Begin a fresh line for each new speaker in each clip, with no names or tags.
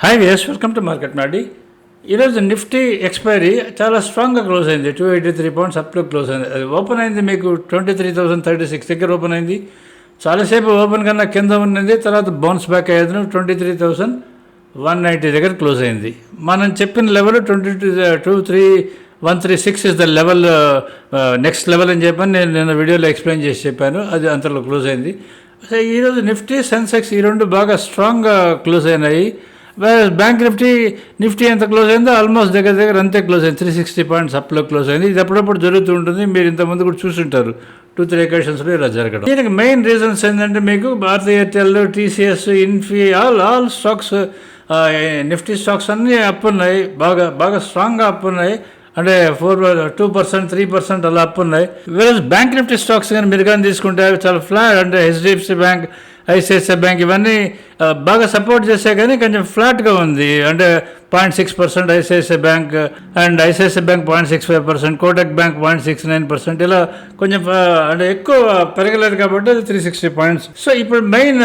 Hi వియస్ welcome to market నాడి ఈరోజు నిఫ్టీ ఎక్స్పైరీ చాలా స్ట్రాంగ్గా క్లోజ్ అయింది. టూ ఎయిటీ త్రీ పాయింట్స్ అప్లో క్లోజ్ అయింది. అది ఓపెన్ అయింది మీకు twenty three thousand thirty six దగ్గర ఓపెన్ అయింది. చాలాసేపు ఓపెన్ కన్నా కింద ఉన్నది. తర్వాత బౌన్స్ బ్యాక్ అయ్యేది twenty three thousand one ninety దగ్గర క్లోజ్ అయింది. మనం చెప్పిన level twenty two two three one three six is the level next level అని చెప్పాను నేను నేను వీడియోలో ఎక్స్ప్లెయిన్ చేసి చెప్పాను. అది అంతలో క్లోజ్ అయింది. అసలు ఈరోజు నిఫ్టీ సెన్సెక్స్ ఈ రెండు బాగా స్ట్రాంగ్గా క్లోజ్ అయినాయి. బ్యాంక్ నిఫ్టీ నిఫ్టీ ఎంత క్లోజ్ అయిందో ఆల్మోస్ట్ దగ్గర దగ్గర అంతే క్లోజ్ అయింది. త్రీ సిక్స్టీ పాయింట్స్ అప్లో క్లోజ్ అయింది. ఇది అప్పుడప్పుడు జరుగుతూ ఉంటుంది. మీరు ఇంతకుముందు కూడా చూసుంటారు. టూ త్రీ ఎకేషన్స్లో ఇలా జరగడం. దీనికి మెయిన్ రీజన్స్ ఏంటంటే మీకు Bharti Airtel TCS Infy all all stocks Nifty stocks అన్నీ అప్ ఉన్నాయి. బాగా బాగా స్ట్రాంగ్గా అప్ ఉన్నాయి. అంటే four two percent three percent అలా అప్ ఉన్నాయి. వేరే బ్యాంక్ నిఫ్టీ స్టాక్స్ కానీ మీరు కానీ తీసుకుంటే చాలా ఫ్లాట్ అంటే హెచ్డిఎఫ్సి బ్యాంక్ ఐసిఐసిఐ బ్యాంక్ ఇవన్నీ బాగా సపోర్ట్ చేసే కానీ కొంచెం ఫ్లాట్గా ఉంది. అంటే point six percent ICICI bank and ICICI bank point six five percent Kotak bank point six nine percent. ఇలా కొంచెం అంటే ఎక్కువ పెరగలేదు కాబట్టి అది త్రీ సిక్స్టీ పాయింట్స్. సో ఇప్పుడు మెయిన్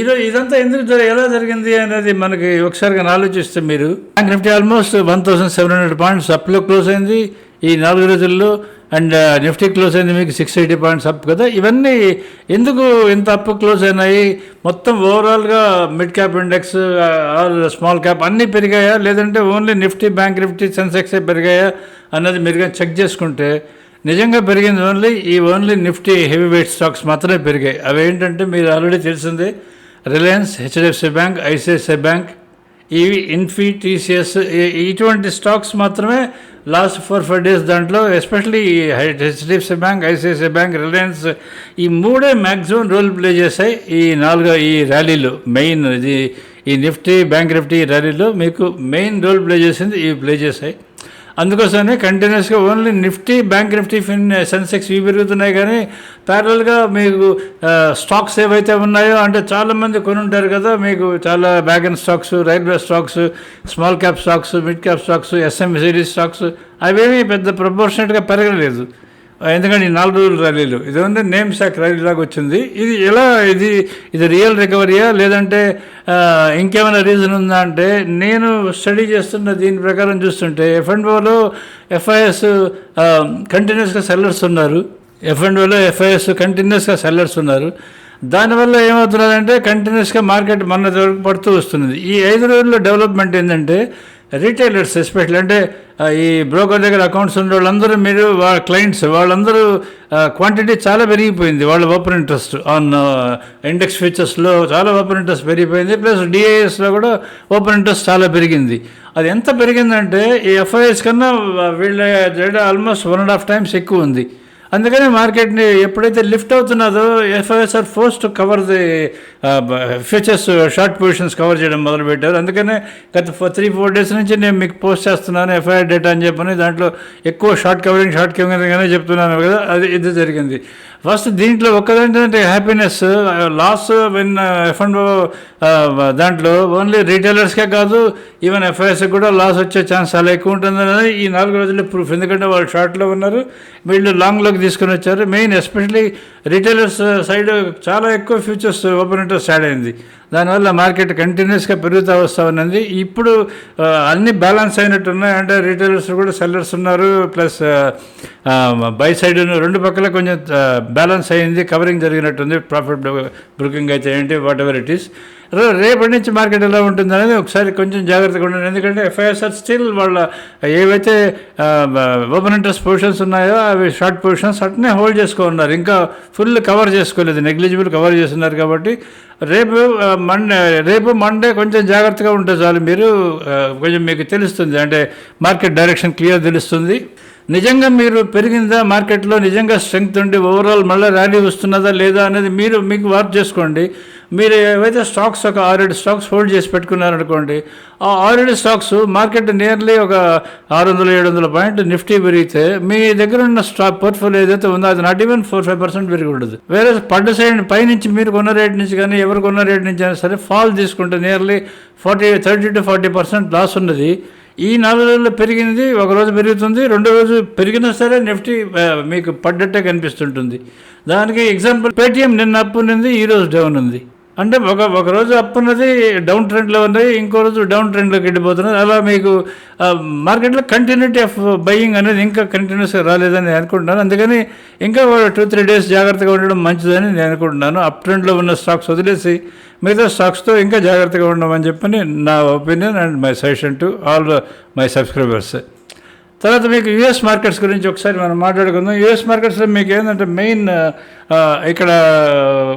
ఈరోజు ఇదంతా ఎందుకు ఎలా జరిగింది అనేది మనకి ఒకసారిగా ఆలోచిస్తే మీరు. Bank Nifty almost one thousand seven hundred points అప్లో close అయింది. ఈ నాలుగు రోజుల్లో అండ్ నిఫ్టీ క్లోజ్ అయింది మీకు సిక్స్ ఎయిటీ పాయింట్స్ అప్ కదా ఇవన్నీ ఎందుకు ఇంత అప్ క్లోజ్ అయినాయి మొత్తం ఓవరాల్గా mid cap index all small cap అన్నీ పెరిగాయా లేదంటే ఓన్లీ నిఫ్టీ బ్యాంక్ నిఫ్టీ సెన్సెక్సే పెరిగాయా అన్నది మీరు కానీ చెక్ చేసుకుంటే నిజంగా పెరిగింది ఓన్లీ ఈ only Nifty heavy weight stocks మాత్రమే పెరిగాయి అవి ఏంటంటే మీరు ఆల్రెడీ తెలిసిందే Reliance HDFC bank ICICI bank ఇవి ఇన్ఫీ టీసీఎస్ ఇటువంటి స్టాక్స్ మాత్రమే లాస్ట్ ఫోర్ ఫైవ్ డేస్ దాంట్లో especially HDFC bank ICICI bank Reliance ఈ మూడే మ్యాక్సిమం రోల్ ప్లే చేశాయి ఈ నాలుగో ఈ ర్యాలీలు. మెయిన్ ఇది ఈ నిఫ్టీ బ్యాంక్ నిఫ్టీ ర్యాలీలో మీకు మెయిన్ రోల్ ప్లే చేసింది ఇవి ప్లే చేశాయి. అందుకోసమే కంటిన్యూస్గా only Nifty bank Nifty fin Sensex ఇవి పెరుగుతున్నాయి కానీ ప్యారల్గా మీకు స్టాక్స్ ఏవైతే ఉన్నాయో అంటే చాలామంది కొని ఉంటారు కదా మీకు చాలా wagon stocks railway stocks small cap stocks mid cap stocks SM series stocks అవేమీ పెద్ద ప్రపోర్షనేట్గా పెరగలేదు. ఎందుకంటే ఈ నాలుగు రోజుల ర్యాలీలు ఇది ఉంది నేమ్ శాక్ ర్యాలీ లాగా వచ్చింది. ఇది ఎలా ఇది ఇది రియల్ రికవరీయా? లేదంటే ఇంకేమైనా రీజన్ ఉందా అంటే నేను స్టడీ చేస్తున్న దీని ప్రకారం చూస్తుంటే ఎఫ్ అండ్ ఓలో ఎఫ్ఐఎస్ కంటిన్యూస్గా సెల్లర్స్ ఉన్నారు. ఎఫ్ అండ్ ఓలో ఎఫ్ఐఎస్ కంటిన్యూస్గా సెల్లర్స్ ఉన్నారు. దానివల్ల ఏమవుతున్నదంటే కంటిన్యూస్గా మార్కెట్ మన వరకు పడుతూ వస్తున్నది. ఈ ఐదు రోజుల్లో డెవలప్మెంట్ ఏంటంటే రీటైలర్స్ ఎస్పెషల్ అంటే ఈ బ్రోకర్ దగ్గర అకౌంట్స్ ఉన్న వాళ్ళందరూ మీరు వాళ్ళ క్లయింట్స్ వాళ్ళందరూ క్వాంటిటీ చాలా పెరిగిపోయింది. వాళ్ళ ఓపెన్ ఇంట్రెస్ట్ ఆన్ ఇండెక్స్ ఫీచర్స్లో చాలా ఓపెన్ ఇంట్రెస్ట్ పెరిగిపోయింది. ప్లస్ డిఐఎస్లో కూడా ఓపెన్ ఇంట్రెస్ట్ చాలా పెరిగింది. అది ఎంత పెరిగిందంటే ఈ ఎఫ్ఐఎస్ కన్నా వీళ్ళ almost one and half times ఎక్కువ ఉంది. అందుకని మార్కెట్ని ఎప్పుడైతే lift అవుతున్నదో FIs are force to cover the futures short positions cover చేయడం మొదలుపెట్టారు. అందుకనే గత త్రీ ఫోర్ డేస్ నుంచి నేను మీకు పోస్ట్ చేస్తున్నాను ఎఫ్ఐఆర్ డేటా అని చెప్పని దాంట్లో ఎక్కువ షార్ట్ కవరింగ్ షార్ట్ కవరింగ్ చెప్తున్నాను కదా అది ఇది జరిగింది. ఫస్ట్ దీంట్లో ఒక్కదంటే happiness loss win F and దాంట్లో ఓన్లీ రీటైలర్స్కే కాదు ఈవెన్ ఎఫ్ఐఎస్ కూడా లాస్ వచ్చే ఛాన్స్ చాలా ఎక్కువ ఉంటుందని ఈ నాలుగు రోజుల్లో ప్రూఫ్ ఎందుకంటే వాళ్ళు షార్ట్లో ఉన్నారు వీళ్ళు లాంగ్లోకి తీసుకొని వచ్చారు. మెయిన్ ఎస్పెషలీ రీటైలర్స్ సైడ్ చాలా ఎక్కువ ఫ్యూచర్స్ ఓపెన్ ఇంట్రెస్ట్ యాడ్ అయింది. దానివల్ల మార్కెట్ కంటిన్యూస్గా పెరుగుతూ వస్తూ ఉన్నది ఇప్పుడు అన్ని బ్యాలెన్స్ అయినట్టు ఉన్నాయి. అంటే రీటైలర్స్ కూడా సెల్లర్స్ ఉన్నారు. ప్లస్ బై సైడ్ రెండు పక్కల కొంచెం బ్యాలెన్స్ అయింది. కవరింగ్ జరిగినట్టుంది. ప్రాఫిట్ బుకింగ్ అయితే ఏంటి? వాట్ ఎవర్ ఇట్ ఈస్ రేపటి నుంచి మార్కెట్ ఎలా ఉంటుంది అనేది ఒకసారి కొంచెం జాగ్రత్తగా ఉండండి. ఎందుకంటే ఎఫ్ఐఎస్ఆర్ స్టిల్ వాళ్ళ ఏవైతే ఓపెన్ ఇంట్రెస్ట్ పొజిషన్స్ ఉన్నాయో అవి షార్ట్ పొజిషన్స్ అట్నే హోల్డ్ చేసుకున్నారు ఇంకా ఫుల్ కవర్ చేసుకోలేదు. నెగ్లిజిబుల్ కవర్ చేస్తున్నారు కాబట్టి రేపు మండే రేపు మండే కొంచెం జాగ్రత్తగా ఉంటే చాలు మీరు కొంచెం మీకు తెలుస్తుంది. అంటే మార్కెట్ డైరెక్షన్ క్లియర్ తెలుస్తుంది. నిజంగా మీరు పెరిగిందా మార్కెట్లో నిజంగా స్ట్రెంగ్త్ ఉండి ఓవరాల్ మళ్ళీ ర్యాలీ వస్తున్నదా లేదా అనేది మీరు మీకు వర్క్ చేసుకోండి. మీరు ఏవైతే స్టాక్స్ ఒక ఆరేడు స్టాక్స్ హోల్డ్ చేసి పెట్టుకున్నారనుకోండి ఆ ఆరేడు స్టాక్స్ మార్కెట్ నియర్లీ ఒక ఆరు వందల ఏడు వందల పాయింట్ నిఫ్టీ పెరిగితే మీ దగ్గర ఉన్న స్టాక్ పోర్ట్ఫోలియో ఏదైతే ఉందో అది not even four five percent పెరిగి ఉండదు. వేరే పడ్డ సైడ్ పైనుంచి మీరు కొన్న రేట్ నుంచి కానీ ఎవరు కొన్న రేట్ నుంచి అయినా సరే ఫాల్ తీసుకుంటే nearly forty thirty two forty percent loss ఉన్నది. ఈ నాలుగు రోజుల్లో పెరిగింది ఒక రోజు పెరుగుతుంది రెండో రోజు పెరిగినా సరే నిఫ్టీ మీకు పడ్డట్టే కనిపిస్తుంటుంది. దానికి ఎగ్జాంపుల్ పేటిఎం నిన్న అప్ ఉంది ఈ రోజు డౌన్ ఉంది. అంటే ఒక ఒక రోజు అప్ ఉన్నది డౌన్ ట్రెండ్లో ఉన్నది ఇంకో రోజు డౌన్ ట్రెండ్లోకి వెళ్ళిపోతున్నది. అలా మీకు మార్కెట్లో కంటిన్యూటీ ఆఫ్ బయ్యింగ్ అనేది ఇంకా కంటిన్యూస్గా రాలేదని నేను అనుకుంటున్నాను. అందుకని ఇంకా టూ త్రీ డేస్ జాగ్రత్తగా ఉండడం మంచిదని నేను అనుకుంటున్నాను. అప్ ట్రెండ్లో ఉన్న స్టాక్స్ వదిలేసి మిగతా స్టాక్స్తో ఇంకా జాగ్రత్తగా ఉండమని చెప్పని నా opinion and my suggestion to all my subscribers తర్వాత మీకు యుఎస్ మార్కెట్స్ గురించి ఒకసారి మనం మాట్లాడుకుందాం. యుఎస్ మార్కెట్స్లో మీకు ఏంటంటే మెయిన్ ఇక్కడ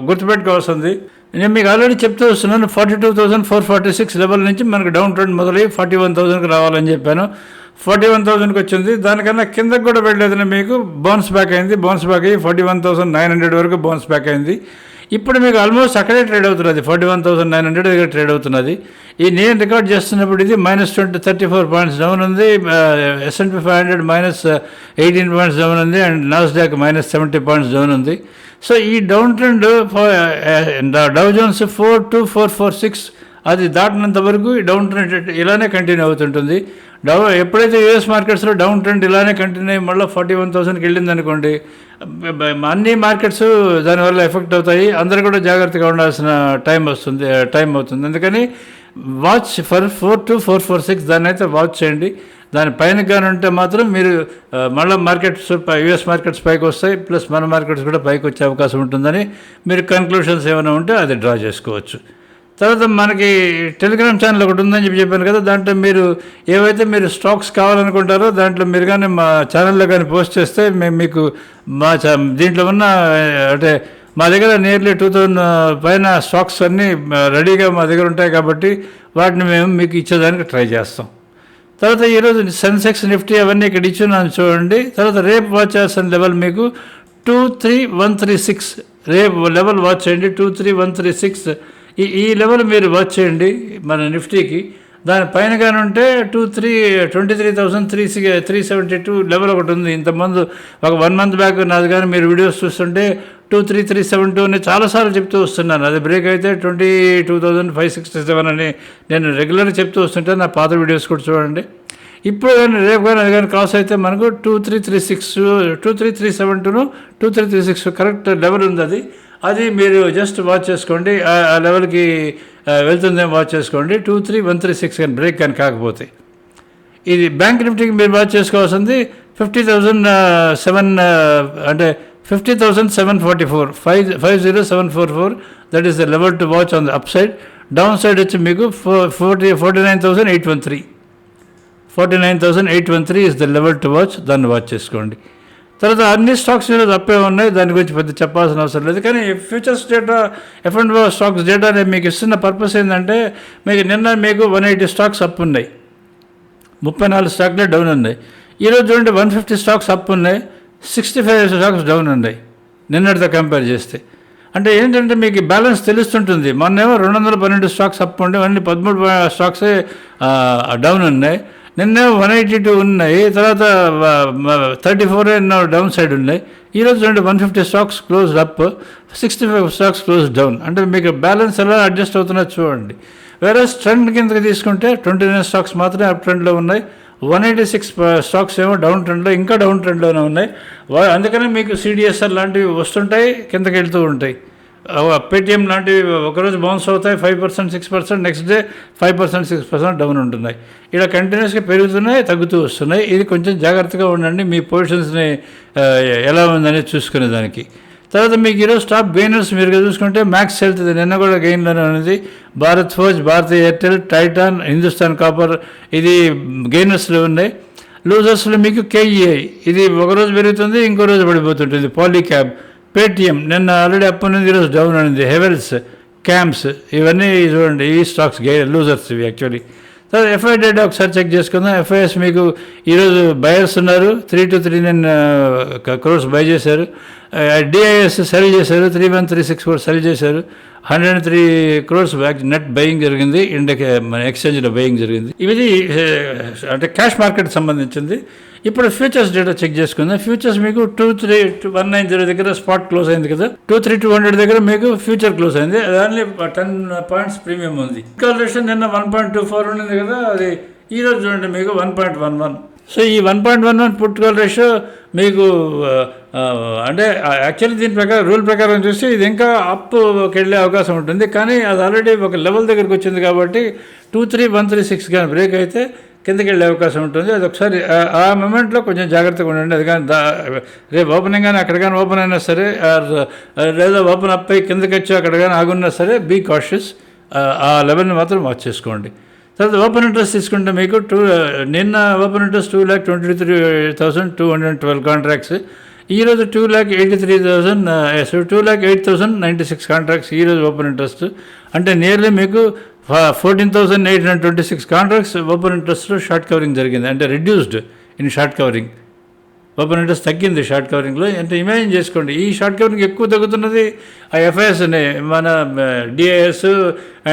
గుర్తుపెట్టుకోవాల్సింది నేను మీకు ఆల్రెడీ చెప్తూ వస్తున్నాను forty two thousand four forty six level నుంచి మనకు డౌన్ ట్రెండ్ మొదలై ఫార్టీ వన్ థౌసండ్కి రావాలని చెప్పాను. ఫార్టీ వన్ థౌసండ్కి వచ్చింది. దానికన్నా కిందకు కూడా వెళ్ళలేదని మీకు బౌన్స్ బ్యాక్ అయింది. బౌన్స్ బ్యాక్ అయ్యి forty one thousand nine hundred వరకు బౌన్స్ బ్యాక్ అయింది. ఇప్పుడు మీకు ఆల్మోస్ట్ అక్కడే ట్రేడ్ అవుతున్నది. Forty one thousand nine hundred దగ్గర ట్రేడ్ అవుతున్నది. ఈ నేను రికార్డ్ చేస్తున్నప్పుడు ఇది minus twenty thirty four points down ఉంది SNP five hundred minus eighteen points down ఉంది. And Nasdaq minus seventy points down ఉంది. సో ఈ down trend Dow Jones four two four four six అది దాటినంత వరకు ఈ డౌన్ ట్రెండ్ ఇలానే continue అవుతుంటుంది. డౌ ఎప్పుడైతే యూఎస్ మార్కెట్స్లో డౌన్ ట్రెండ్ ఇలానే కంటిన్యూ అయ్యి మళ్ళీ ఫార్టీ వన్ థౌసండ్కి వెళ్ళింది అనుకోండి అన్ని మార్కెట్స్ దానివల్ల ఎఫెక్ట్ అవుతాయి. అందరూ కూడా జాగ్రత్తగా ఉండాల్సిన టైం వస్తుంది uh, టైం అవుతుంది. అందుకని watch for four two four four six దాన్ని అయితే వాచ్ చేయండి. దాని పైన కానీ ఉంటే మాత్రం మీరు మళ్ళీ మార్కెట్స్ యుఎస్ మార్కెట్స్ పైకి వస్తాయి. ప్లస్ మన మార్కెట్స్ కూడా పైకి వచ్చే అవకాశం ఉంటుందని మీరు కన్క్లూషన్స్ ఏమైనా ఉంటే అది డ్రా చేసుకోవచ్చు. తర్వాత మనకి టెలిగ్రామ్ ఛానల్ ఒకటి ఉందని చెప్పి చెప్పాను కదా దాంట్లో మీరు ఏవైతే మీరు స్టాక్స్ కావాలనుకుంటారో దాంట్లో మీరు కానీ మా ఛానల్లో కానీ పోస్ట్ చేస్తే మేము మీకు మా దీంట్లో ఉన్న అంటే మా దగ్గర నియర్లీ టూ థౌజండ్ పైన స్టాక్స్ అన్నీ రెడీగా మా దగ్గర ఉంటాయి కాబట్టి వాటిని మేము మీకు ఇచ్చేదానికి ట్రై చేస్తాం. తర్వాత ఈరోజు సెన్సెక్స్ నిఫ్టీ అవన్నీ ఇక్కడ ఇచ్చున్నాను చూడండి. తర్వాత రేపు వాచ్ చేసిన లెవెల్ మీకు two three one three six రేపు లెవెల్ వాచ్ చేయండి. Two three one three six ఈ ఈ లెవెల్ మీరు వాచ్ చేయండి మన నిఫ్టీకి దాని పైన కానీ ఉంటే two three twenty three thousand three three seventy two level ఒకటి ఉంది. ఇంతమంది ఒక వన్ మంత్ బ్యాక్ నాది కానీ మీరు వీడియోస్ చూస్తుంటే two three three seven two అని చాలాసార్లు చెప్తూ వస్తున్నాను. అది బ్రేక్ అయితే twenty two thousand five sixty seven అని నేను రెగ్యులర్గా చెప్తూ వస్తుంటే నా పాత వీడియోస్ కూడా చూడండి. ఇప్పుడు కానీ రేపు కానీ అది కానీ క్రాస్ అయితే మనకు two three three six two three three seven టూను two three three six correct level ఉంది అది. అది మీరు జస్ట్ వాచ్ చేసుకోండి. ఆ లెవెల్కి వెళ్తుందేమో వాచ్ చేసుకోండి. Two three one three six కానీ బ్రేక్ కానీ కాకపోతే. ఇది బ్యాంక్ నిఫ్టీకి మీరు వాచ్ చేసుకోవాల్సింది ఫిఫ్టీ థౌజండ్ సెవెన్ అంటే fifty thousand seven forty four. Five five zero seven four four. That is the level to watch on the up side down side వచ్చి మీకు four forty forty nine thousand eight one three. Forty nine thousand eight one three is the level to watch దాన్ని watch చేసుకోండి. తర్వాత అన్ని stocks ఈరోజు తప్పే ఉన్నాయి. దాని గురించి పెద్ద చెప్పాల్సిన అవసరం లేదు. కానీ futures data F and stocks data అనేది మీకు ఇస్తున్న పర్పస్ ఏంటంటే మీకు నిన్న మీకు వన్ ఎయిటీ స్టాక్స్ అప్ ఉన్నాయి. ముప్పై నాలుగు స్టాక్లే డౌన్ ఉన్నాయి. ఈరోజు చూడండి వన్ ఫిఫ్టీ స్టాక్స్ అప్ ఉన్నాయి. సిక్స్టీ ఫైవ్ స్టాక్స్ డౌన్ ఉన్నాయి. నిన్నటితో కంపేర్ చేస్తే. అంటే ఏంటంటే మీకు బ్యాలెన్స్ తెలుస్తుంటుంది. మొన్నేమో రెండు వందల పన్నెండు స్టాక్స్ అప్ ఉండే అన్ని పదమూడు స్టాక్సే డౌన్ ఉన్నాయి. నిన్నే వన్ ఎయిటీ టూ ఉన్నాయి తర్వాత థర్టీ ఫోర్ ఎన్నో డౌన్ సైడ్ ఉన్నాయి. ఈరోజు రెండు one fifty stocks close up sixty five stocks close down అంటే మీకు బ్యాలెన్స్ ఎలా అడ్జస్ట్ అవుతున్నా చూడండి. వేరే ట్రెండ్ కిందకి తీసుకుంటే ట్వంటీ నైన్ స్టాక్స్ మాత్రమే అప్ ట్రెండ్లో ఉన్నాయి. వన్ ఎయిటీ సిక్స్ స్టాక్స్ ఏమో డౌన్ ట్రెండ్లో ఇంకా డౌన్ ట్రెండ్లోనే ఉన్నాయి. అందుకనే మీకు సిడిఎస్ఆర్ లాంటివి వస్తుంటాయి కిందకి వెళ్తూ ఉంటాయి. పేటిఎం లాంటివి ఒకరోజు బౌన్స్ అవుతాయి five percent six percent next day five percent six percent down ఉంటున్నాయి. ఇలా కంటిన్యూస్గా పెరుగుతున్నాయి తగ్గుతూ వస్తున్నాయి. ఇది కొంచెం జాగ్రత్తగా ఉండండి. మీ పొజిషన్స్ని ఎలా ఉందనేది చూసుకునే దానికి. తర్వాత మీకు ఈరోజు స్టాప్ గెయినర్స్ మీరు చూసుకుంటే మ్యాక్స్ హెల్త్ నిన్న కూడా గెయిన్లోనే ఉన్నది. Bharat forge Bharat Airtel Titan Hindustan copper ఇది గెయినర్స్లో ఉన్నాయి. లూజర్స్లో మీకు కేఈఐ ఇది ఒక రోజు పెరుగుతుంది ఇంకో రోజు పడిపోతుంటుంది. పాలీక్యాబ్ పేటిఎం నిన్న ఆల్రెడీ అప్ ఉన్నది ఈరోజు డౌన్ అయింది హెవెల్స్ క్యాంప్స్ ఇవన్నీ చూడండి. ఈ స్టాక్స్ గే లూజర్స్ ఇవి యాక్చువల్లీ తర్వాత ఎఫ్ఐ డేటా ఒకసారి చెక్ చేసుకుందాం. ఎఫ్ఐఎస్ మీకు ఈరోజు బయర్స్ ఉన్నారు. Three two three nine crores buy చేశారు. డిఐఎస్ సెల్ చేశారు three one three six four sell చేశారు. Hundred and three crores back net buying జరిగింది ఇండియా మన ఎక్స్చేంజ్లో బయింగ్ జరిగింది. ఇది అంటే క్యాష్ మార్కెట్ సంబంధించింది. ఇప్పుడు ఫ్యూచర్స్ డేటా చెక్ చేసుకుందాం. ఫ్యూచర్స్ మీకు two three one nine zero దగ్గర స్పాట్ క్లోజ్ అయింది కదా. టూ త్రీ టూ హండ్రెడ్ దగ్గర మీకు ఫ్యూచర్ క్లోజ్ అయింది. అది టెన్ పాయింట్స్ ప్రీమియం ఉంది. కాలరేషన్ నిన్న వన్ పాయింట్ టూ ఫోర్ ఉండింది కదా. అది ఈ రోజు చూడండి మీకు one point one one. So ఈ one point one one put call ratio మీకు అంటే యాక్చువల్లీ దీని ప్రకారం రూల్ ప్రకారం చూస్తే ఇది ఇంకా అప్కి వెళ్ళే అవకాశం ఉంటుంది. కానీ అది ఆల్రెడీ ఒక లెవెల్ దగ్గరికి వచ్చింది కాబట్టి two three one three six కానీ బ్రేక్ అయితే కిందకి వెళ్ళే అవకాశం ఉంటుంది. అది ఒకసారి ఆ- మూమెంట్లో కొంచెం జాగ్రత్తగా ఉండండి. అది కానీ దా రేపు ఓపెనింగ్ కానీ అక్కడ కానీ ఓపెన్ అయినా సరే లేదా ఓపెన్ అప్ అయి కిందకి వచ్చి అక్కడ కానీ ఆగున్నా సరే బీ కాషియస్. ఆ లెవెల్ని మాత్రం వాచ్ చేసుకోండి. తర్వాత ఓపెన్ ఇంట్రెస్ట్ తీసుకుంటే మీకు టూ నిన్న open interest two lakh twenty three thousand two hundred twelve contracts ఈరోజు two lakh eighty three thousand two lakh eight thousand ninety six contracts ఈరోజు ఓపెన్ ఇంట్రెస్ట్ అంటే నియర్లీ మీకు fourteen thousand eight hundred twenty six contracts open ఇంట్రెస్ట్లో short covering జరిగింది. అంటే reduced in short covering open interest తగ్గింది short కవరింగ్లో. అంటే imagine చేసుకోండి ఈ షార్ట్ కవరింగ్ ఎక్కువ తగ్గుతున్నది ఆ ఎఫ్ఐఎస్ మన డిఐఎస్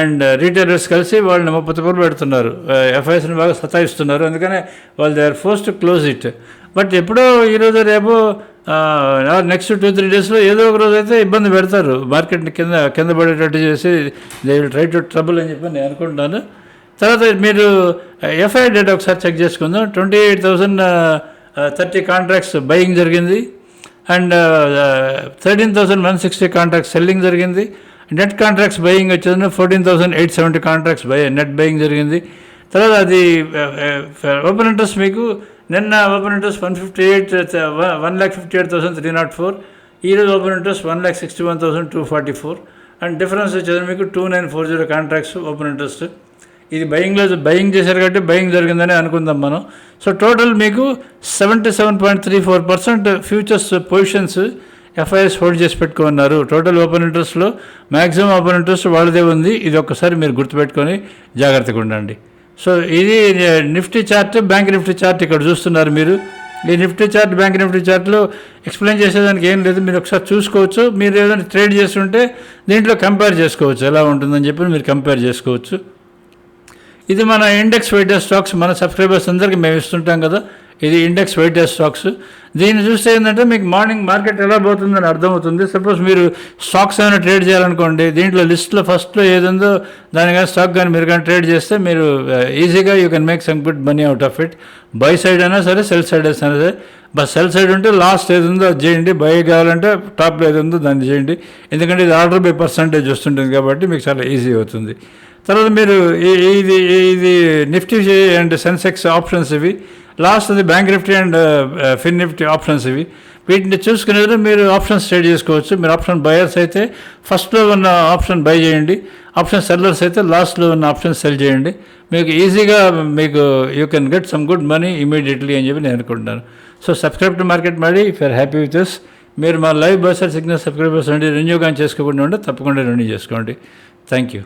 అండ్ రీటైలర్స్ కలిసి వాళ్ళని ముప్పై రూపాయలు పెడుతున్నారు. ఎఫ్ఐఎస్ని బాగా సతాయిస్తున్నారు. అందుకనే వాళ్ళు they are force to close it. But ఎప్పుడో ఈరోజు రేపు నెక్స్ట్ టూ త్రీ డేస్లో ఏదో ఒక రోజు అయితే ఇబ్బంది పెడతారు. మార్కెట్ని కింద కింద పడేటట్టు చేసి they will try to trouble అని చెప్పి నేను అనుకుంటున్నాను. తర్వాత మీరు ఎఫ్ఐ డేటా ఒకసారి చెక్ చేసుకుందాం. Twenty eight thousand thirty contracts buying జరిగింది. And thirteen thousand one sixty contracts selling జరిగింది. నెట్ కాంట్రాక్ట్స్ బయింగ్ వచ్చేది fourteen thousand eight seventy contracts buy net buying జరిగింది. తర్వాత అది ఓపెన్ ఇంట్రెస్ట్ మీకు నిన్న open interest one fifty eight one lakh fifty eight thousand three naught four ఈరోజు open interest one lakh sixty one thousand two forty four and difference వచ్చేది మీకు two nine four zero contracts open interest ఇది బయింగ్లో buying చేశారు కాబట్టి buying జరిగిందని అనుకుందాం మనం. సో టోటల్ మీకు seventy seven point three four percent futures positions FIIs hold చేసి పెట్టుకున్నారు. టోటల్ ఓపెన్ ఇంట్రెస్ట్లో మ్యాక్సిమం ఓపెన్ ఇంట్రెస్ట్ వాళ్ళదే ఉంది. ఇది ఒక్కసారి మీరు గుర్తుపెట్టుకొని జాగ్రత్తగా ఉండండి. సో ఇది Nifty chart bank Nifty chart ఇక్కడ చూస్తున్నారు మీరు. ఈ నిఫ్టీ చార్ట్ బ్యాంక్ నిఫ్టీ చార్ట్లో ఎక్స్ప్లెయిన్ చేసేదానికి ఏం లేదు. మీరు ఒకసారి చూసుకోవచ్చు. మీరు ఏదైనా ట్రేడ్ చేస్తుంటే దీంట్లో కంపేర్ చేసుకోవచ్చు. ఎలా ఉంటుందని చెప్పి మీరు కంపేర్ చేసుకోవచ్చు. ఇది మన ఇండెక్స్ వెయిటెడ్ స్టాక్స్ మన సబ్స్క్రైబర్స్ అందరికీ మేము ఇస్తుంటాం కదా. ఇది ఇండెక్స్ వెయిటెడ్ స్టాక్స్ దీన్ని చూస్తే ఏంటంటే మీకు మార్నింగ్ మార్కెట్ ఎలా పోతుందని అర్థమవుతుంది. సపోజ్ మీరు స్టాక్స్ ఏమైనా ట్రేడ్ చేయాలనుకోండి దీంట్లో లిస్ట్లో ఫస్ట్లో ఏదుందో దాని కానీ స్టాక్ కానీ మీరు కానీ ట్రేడ్ చేస్తే మీరు ఈజీగా you can make some good money out of it buy side అయినా సరే సెల్ సైడ్ అయినా సరే. బస్ సెల్ సైడ్ ఉంటే లాస్ట్ ఏది ఉందో అది చేయండి. బై కావాలంటే టాప్లో ఏది ఉందో దాన్ని చేయండి. ఎందుకంటే ఇది ఆర్డర్ బై పర్సంటేజ్ వస్తుంటుంది కాబట్టి మీకు చాలా ఈజీ అవుతుంది. తర్వాత మీరు ఇది ఇది నిఫ్టీ అండ్ సెన్సెక్స్ ఆప్షన్స్ ఇవి. లాస్ట్ అది bank Nifty and Fin Nifty options ఇవి. వీటిని చూసుకునేది మీరు ఆప్షన్స్ ట్రేడ్ చేసుకోవచ్చు. మీరు ఆప్షన్ బయర్స్ అయితే ఫస్ట్లో ఉన్న ఆప్షన్ బై చేయండి. ఆప్షన్ సెల్లర్స్ అయితే లాస్ట్లో ఉన్న ఆప్షన్ సెల్ చేయండి. మీకు ఈజీగా మీకు you can get some good money immediately అని చెప్పి నేను అనుకుంటున్నాను. సో సబ్స్క్రైబ్ టు మార్కెట్ మాడి if are happy with this మీరు మా లైవ్ బస్టర్ సిగ్నల్ సబ్స్క్రైబర్స్ అండి రెన్యూ కానీ చేసుకోకుండా ఉంటే తప్పకుండా రెన్యూ చేసుకోండి. Thank you